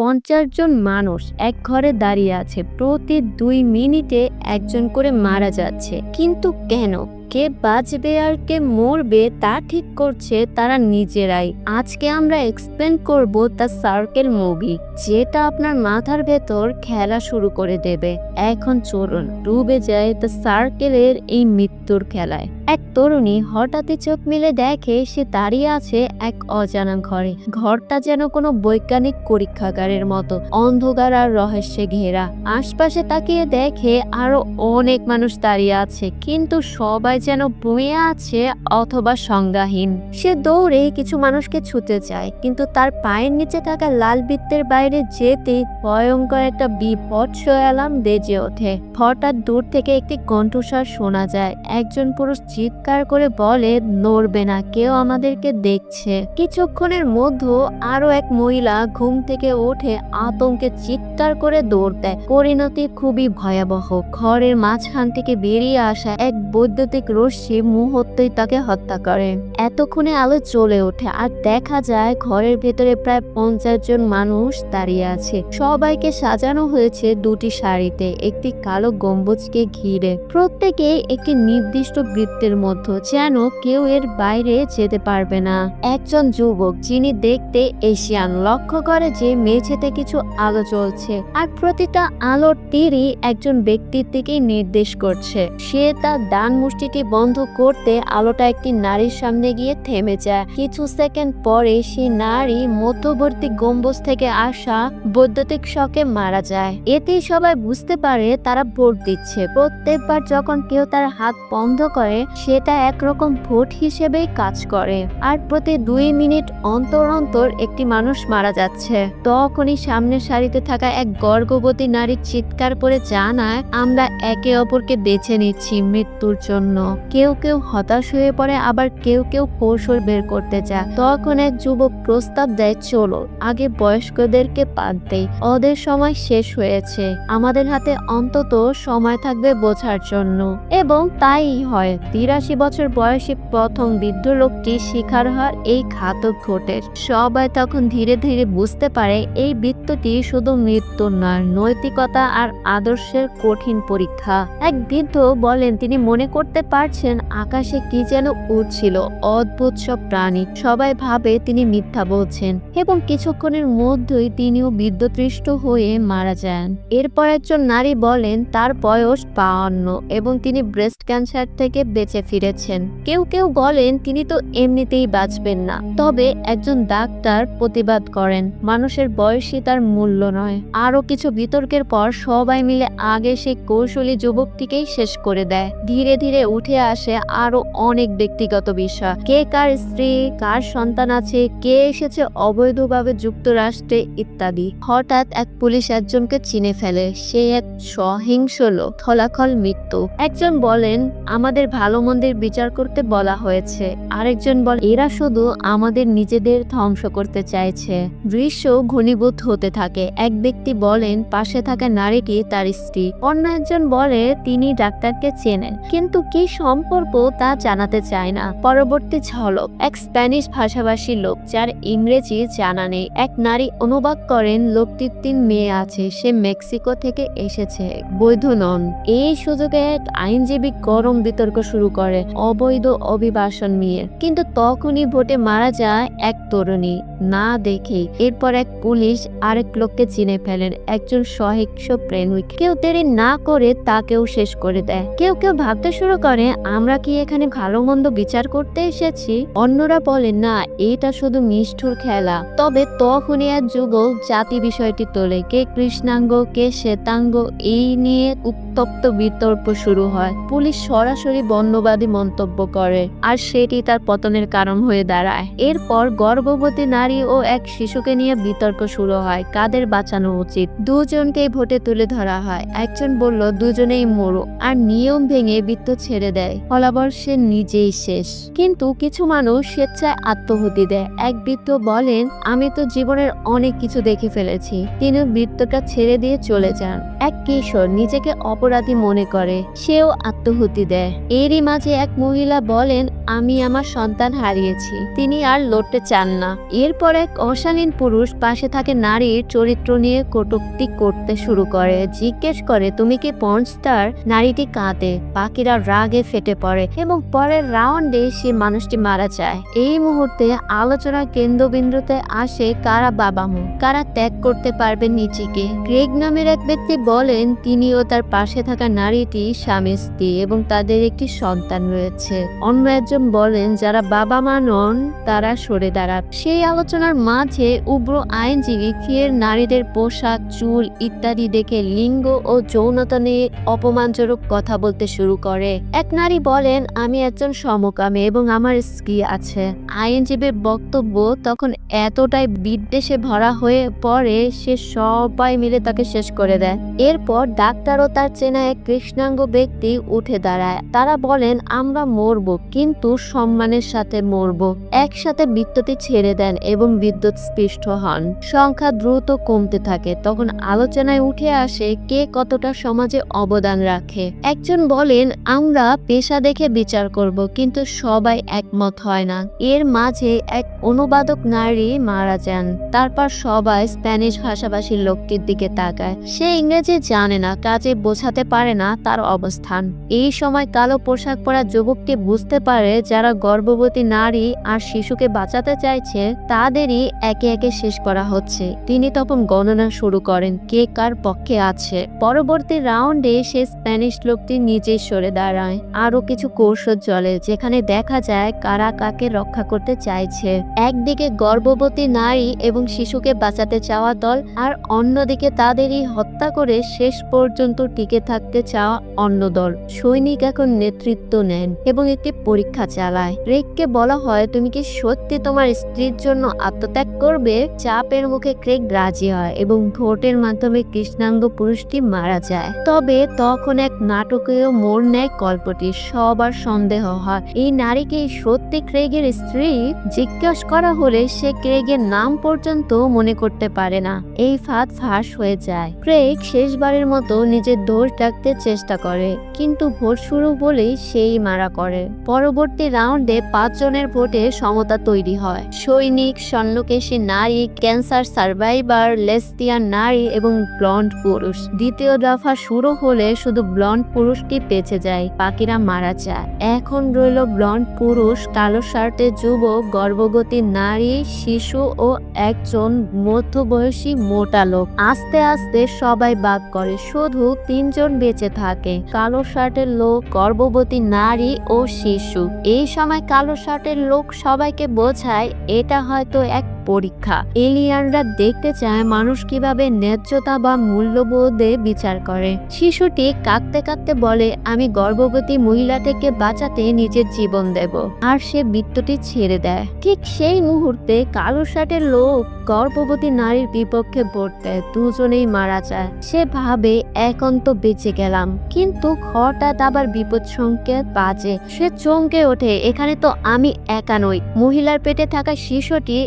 পঞ্চাশ জন মানুষ এক ঘরে দাঁড়িয়ে আছে। প্রতি দুই মিনিটে একজন করে মারা যাচ্ছে। কিন্তু কেন? কে বাঁচবে আর কে মরবে তা ঠিক করছে তারা নিজেরাই। আজকে আমরা এক্সপ্লেন করব দ্য সার্কেল মুভি, যেটা আপনার মাথার ভেতর খেলা শুরু করে দেবে। এখন চলুন, ডুবে যায় দ্য সার্কেলের এই মৃত্যুর খেলায়। এক তরুণী হঠাৎই চোখ মিলে দেখে সে দাঁড়িয়ে আছে এক অজানা ঘরে। ঘরটা যেন কোনো বৈজ্ঞানিক পরীক্ষাগারের মতো। অন্ধকার আর রহস্যে ঘেরা। আশপাশে তাকিয়ে দেখে আরও অনেক মানুষ দাঁড়িয়ে আছে, কিন্তু সবাই যেন বয়ে আছে অথবা সংজ্ঞাহীন। সে দৌড়ে কিছু মানুষকে ছুতে চায় কিন্তু তার পায়ের নিচে থাকা লাল বৃত্তের বাইরে যেতে ভয়ঙ্কর একটা বিপৎস অ্যালার্ম বেজে ওঠে। হঠাৎ দূর থেকে একটি কণ্ঠস্বর শোনা যায়। একজন পুরুষ চিৎকার করে বলে, নড়বে না, কেউ আমাদেরকে দেখছে। কিছুক্ষণের মধ্যে আরও এক মহিলা ঘুম থেকে ওঠে আতঙ্কে চিৎকার করে দৌড় দেয়। পরিণতি খুবই ভয়াবহ। ঘরের মাঝখান থেকে বেরিয়ে আসা এক বৈদ্যুতিক রশ্মি মুহূর্তেই তাকে হত্যা করে। এতক্ষণে আলো চলে ওঠে আর দেখা যায় ঘরের ভেতরে প্রায় পঞ্চাশ জন মানুষ দাঁড়িয়ে আছে। সবাইকে সাজানো হয়েছে দুটি শাড়িতে। একটি কালো গম্বুজকে ঘিরে। প্রত্যেকে একটি নির্দিষ্ট বৃত্তের মধ্যে যেন কেউ এর বাইরে যেতে পারবে না। একজন যুবক, যিনি দেখতে এশিয়ান, লক্ষ্য করে যে মেঝেতে কিছু আলো চলছে আর প্রতিটা আলোর তীরই একজন ব্যক্তির দিকে নির্দেশ করছে। সে তার ডান মুষ্টিটি বন্ধ করতে আলোটা একটি নারীর সামনে গিয়ে থেমে যায়। কিছু সেকেন্ড পরে সেই নারী মধ্যবর্তী গম্বুজ থেকে আসা বৈদ্যুতিক শকে মারা যায়। এতেই সবাই বুঝতে পারে তারা ভোট দিচ্ছে। প্রত্যেকবার যখন কেউ তার হাত বন্ধ করে, সেটা একরকম ভোট হিসেবেই কাজ করে। আর প্রতি দুই মিনিট অন্তর অন্তর একটি মানুষ মারা যাচ্ছে। তখনই সামনের সারিতে থাকা এক গর্ভবতী নারী চিৎকার করে জানায়, আমরা একে অপরকে বেছে নিচ্ছি মৃত্যুর জন্য। কেউ কেউ হতাশ হয়ে পড়ে, আবার কেউ কেউ কৌশল বের করতে চায়। তখন এক যুবক প্রস্তাব দেয়, চলো, আগে বয়স্কদেরকে বাদ দেই। ওদের সময় শেষ হয়েছে। আমাদের হাতে অন্তত সময় থাকবে বোঝার জন্য। এবং তাই হয়, তিরাশি বছর বয়সী প্রথম বৃদ্ধ লোকটি শিকার হয় এই ঘাতক ভোটের সবাই তখন ধীরে ধীরে বুঝতে পারে, এই বৃত্তটি শুধু মৃত্যু নয়, নৈতিকতা আর আদর্শের কঠিন পরীক্ষা। এক বৃদ্ধ বলেন, তিনি মনে করতে পারছেন আকাশে কি যেন উঠছিল অদ্ভুত সব প্রাণী। সবাই ভাবে তিনি মিথ্যা বলছেন এবং কিছুক্ষণের মধ্যেই তিনিও বিদ্যুৎপৃষ্ট হয়ে মারা যান। এরপর একজন নারী বলেন, তার বয়স বাহান্ন এবং তিনি ব্রেস্ট ক্যান্সার থেকে বেঁচে ফিরেছেন। কেউ কেউ বলেন, তিনি তো এমনিতেই বাঁচবেন না। তবে একজন ডাক্তার প্রতিবাদ করেন, মানুষের বয়সই তার মূল্য নয়। আরও কিছু বিতর্কের পর সবাই মিলে আগে সেই কৌশলী যুবকটিকেই শেষ করে দেয়। ধীরে ধীরে উঠে আসে আরও অনেক ব্যক্তিগত বিষয়। কে কার স্ত্রী, কার সন্তান আছে, কে এসেছে, অবৈধভাবে যুক্তরাষ্ট্রে ইত্যাদি। হঠাৎ এক পুলিশ একজনকে চিনে ফেলে। সে এক সহিংস লোক ফলাফল মৃত্যু। একজন বলেন, আমাদের ভালো মন্দের বিচার করতে বলা হয়েছে। আরেকজন বলে এরা শুধু আমাদের নিজেদের ধ্বংস করতে চাইছে। দৃশ্য ঘনীভূত হতে থাকে। এক ব্যক্তি বলেন, পাশে থাকা নারীটি তার স্ত্রী। অন্য একজন বলে, তিনি ডাক্তারকে চেনেন, কিন্তু কি সম্পর্ক তা জানাতে চায় না। পরবর্তী ঝলক, এক স্প্যানিশ ভাষাভাষী লোক, যার ইংরেজি জানা নেই। এক নারী অনুবাদ করেন, লোকটির তিন মেয়ে আছে, সে মেক্সিকো থেকে এসেছে। বৈধ নন। এই সুযোগে আইনজীবী গরম বিতর্ক শুরু করে, অবৈধ অভিবাসন নিয়ে। কিন্তু তখনই ভোটে মারা যায় এক তরুণী। না দেখে এরপর এক পুলিশ আরেক লোককে চিনে ফেলেন। একজন সহিংস প্রেমিক। কেউ দেরি না করে তাকেও শেষ করে দেয়। কেউ কেউ ভাবতে শুরু করে, আমরা কি এখানে ভালো মন্দ বিচার করতে এসেছি? অন্যরা বলে না, এটা শুধু নিষ্ঠুর খেলা। তবে তখনই এক যুবক জাতি বিষয়টি তোলে। কে কৃষ্ণাঙ্গ, কে শ্বেতাঙ্গ, এই নিয়ে উত্তপ্ত বিতর্ক শুরু হয়। পুলিশ সরাসরি বর্ণবাদী মন্তব্য করে আর সেটি তার পতনের কারণ হয়ে দাঁড়ায়। এরপর গর্ভবতী নারী ও এক শিশুকে নিয়ে বিতর্ক শুরু হয়। কাদের বাঁচানো উচিত? দুজনকেই ভোটে তুলে ধরা হয়। একজন বলল, দুজনেই মরো আর নিয়ম ভেঙে বৃত্ত ছেড়ে দেয়। ফলাফল সে নিজেই শেষ। কিন্তু কিছু মানুষ স্বেচ্ছায় আত্মহতি দেয়। এক বৃত্ত বলেন, আমি তো জীবনের অনেক কিছু দেখে ফেলেছি। তিনি বৃত্তটা ছেড়ে দিয়ে চলে যান। এক কিশোর নিজেকে অপরাধী মনে করে, সেও আত্মহুতি দেয়। এরই মাঝে এক মহিলা বলেন, আমি আমার সন্তান হারিয়েছি, তিনি আর লড়তে চান না। এরপর এক অশালীন পুরুষ পাশে থাকে নারীর চরিত্র নিয়ে কটূক্তি করতে শুরু করে। জিজ্ঞেস করে, তুমি কি পর্নস্টার নারীটি কাঁদে বাকিরা রাগে ফেটে পড়ে এবং পরের রাউন্ডে সে মানুষটি মারা যায়। এই মুহূর্তে আলোচনার কেন্দ্রবিন্দুতে আসে কারা বাবা মু? কারা ত্যাগ করতে পারবেন নিজেকে? ক্রেগ নামের এক ব্যক্তি বলেন, তিনিও তার পাশে থাকা নারীটি স্বামী, স্ত্রী এবং তাদের একটি সন্তান রয়েছে। অন্য একজন বলেন, যারা বাবা মা নন, তারা সরে দাঁড়ান। সেই আলোচনার মাঝে উগ্র আইনজীবী ফের নারীদের পোশাক, চুল ইত্যাদি দেখে লিঙ্গ ও যৌনতা নিয়ে অপমানজনক কথা বলতে শুরু করে। এক নারী বলেন, আমি একজন সমকামী এবং আমার স্ত্রী আছে। আইনজীবীর বক্তব্য তখন এতটাই বিদ্বেষে ভরা হয়ে পড়ে, সে সবাই মিলে তাকে শেষ করে দেয়। এরপর ডাক্তার ও তার চেনা এক কৃষ্ণাঙ্গ ব্যক্তি উঠে দাঁড়ায়। তারা বলেন, আমরা মরব, কিন্তু সম্মানের সাথে মরব। একসাথে বিদ্যুৎটি ছেড়ে দেন এবং বিদ্যুৎ স্পৃষ্ট হন। সংখ্যা দ্রুত কমতে থাকে। তখন আলোচনায় উঠে আসে, কে কতটা সমাজে অবদান রাখে। একজন বলেন, আমরা পেশা দেখে বিচার করব, কিন্তু সবাই একমত হয় না। এর মাঝে এক অনুবাদক নারী মারা যান। তারপর সবাই স্প্যানিশ ভাষাভাষীর লোকটির দিকে তাকায়। সে ইংরেজি জানে না, কাজে বোঝাতে পারে না তার অবস্থান। এই সময় কালো পোশাক পরা যুবকটি বুঝতে পারে যারা গর্ভবতী নারী আর শিশুকে বাঁচাতে চাইছে, তাদেরই একে একে শেষ করা হচ্ছে। তিনি তখন গণনা শুরু করেন কে কার পক্ষে আছে। পরবর্তী রাউন্ডে সে স্প্যানিশ লোকটি নিজে সরে দাঁড়ায়। আরও কিছু কৌশল চলে, যেখানে দেখা যায় কারা কাকে রক্ষা করতে চাইছে। একদিকে গর্ভবতী নারী এবং শিশুকে বাঁচাতে চাওয়া দল, আর অন্যদিকে তাদেরই হত্যা করে শেষ পর্যন্ত টিকে থাকতে চাওয়া অন্য দল সৈনিক এখন নেতৃত্ব নেন এবং একটি পরীক্ষা চালায়। ক্রেগকে বলা হয়, তুমি কি সত্যি তোমার স্ত্রীর জন্য আত্মত্যাগ করবে? চাপের মুখে ক্রেক রাজি হয় এবং ভোটের মাধ্যমে কৃষ্ণাঙ্গ পুরুষটি মারা যায়। তবে তখন এক নাটকীয় মোড় নেয় গল্পটি। সবার সন্দেহ হয়, এই নারীকে সত্যি ক্রেগের স্ত্রী? জিজ্ঞাসা করা হলে সে ক্রেগের নাম পর্যন্ত মনে করতে পারে না। এই ফাঁদ ফাঁস হয়ে যায়। ক্রেগ শেষবারের মতো নিজের দোষ ডাকতে চেষ্টা করে, কিন্তু ভোট শুরু বলেই সেই মারা করে। পরবর্তী রাউন্ডে পাঁচজনের ভোটে সমতা তৈরি হয়। সৈনিক, স্বর্ণকেশী নারী, ক্যান্সার সার্ভাইভার, লেসবিয়ান নারী এবং ব্লন্ড পুরুষ। দ্বিতীয় দফা শুরু হলে শুধু ব্লন্ড পুরুষটি বেঁচে যায়, বাকিরা মারা যায়। এখন রইল ব্লন্ড পুরুষ, কালো শার্টে যুবক, গর্ভবতী নারী, শিশু ও একজন মধ্যবয়সী মোটা লোক। আস্তে আস্তে সবাই বাদ করে শুধু তিনজন বেঁচে থাকে। কালো শার্টের লোক, গর্ভবতী নারী ও শিশু। এই সময় কালো শার্টের লোক সবাইকে বোঝায়, এটা হয়তো এক পরীক্ষা। এলিয়ানরা দেখতে চায় মানুষ কীভাবে ন্যায্যতা বা মূল্যবোধে বিচার করে। শিশুটি কাঁদতে কাঁদতে বলে, আমি গর্ভবতী মহিলা থেকে বাঁচাতে নিজের জীবন দেব। আর সে বৃত্তটি ছেড়ে দেয়। ঠিক সেই মুহূর্তে কালো শার্টের লোক গর্ভবতী নারীর বিপক্ষে ভোট দেয় দুজনেই মারা যায়। সে ভাবে একান্ত বেঁচে গেলাম। কিন্তু হঠাৎ আবার বিপদ সংকেত বাজে। সে চমকে ওঠে, এখানে তো আমি একা নই। মহিলার পেটে থাকা শিশুটি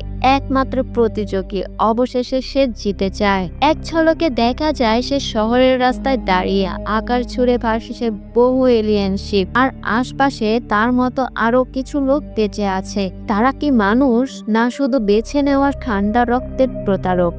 একমাত্র প্রতিযোগী। অবশেষে সে জিতে যায়। এক ছলকে দেখা যায় সে শহরের রাস্তায় দাঁড়িয়ে। আকার ছুড়ে ভাসছে বহু এলিয়েন শিপ আর আশপাশে তার মতো আরও কিছু লোক বেঁচে আছে। তারা কি মানুষ? না শুধু বেছে নেওয়ার ঠান্ডা রক্তের প্রতারক।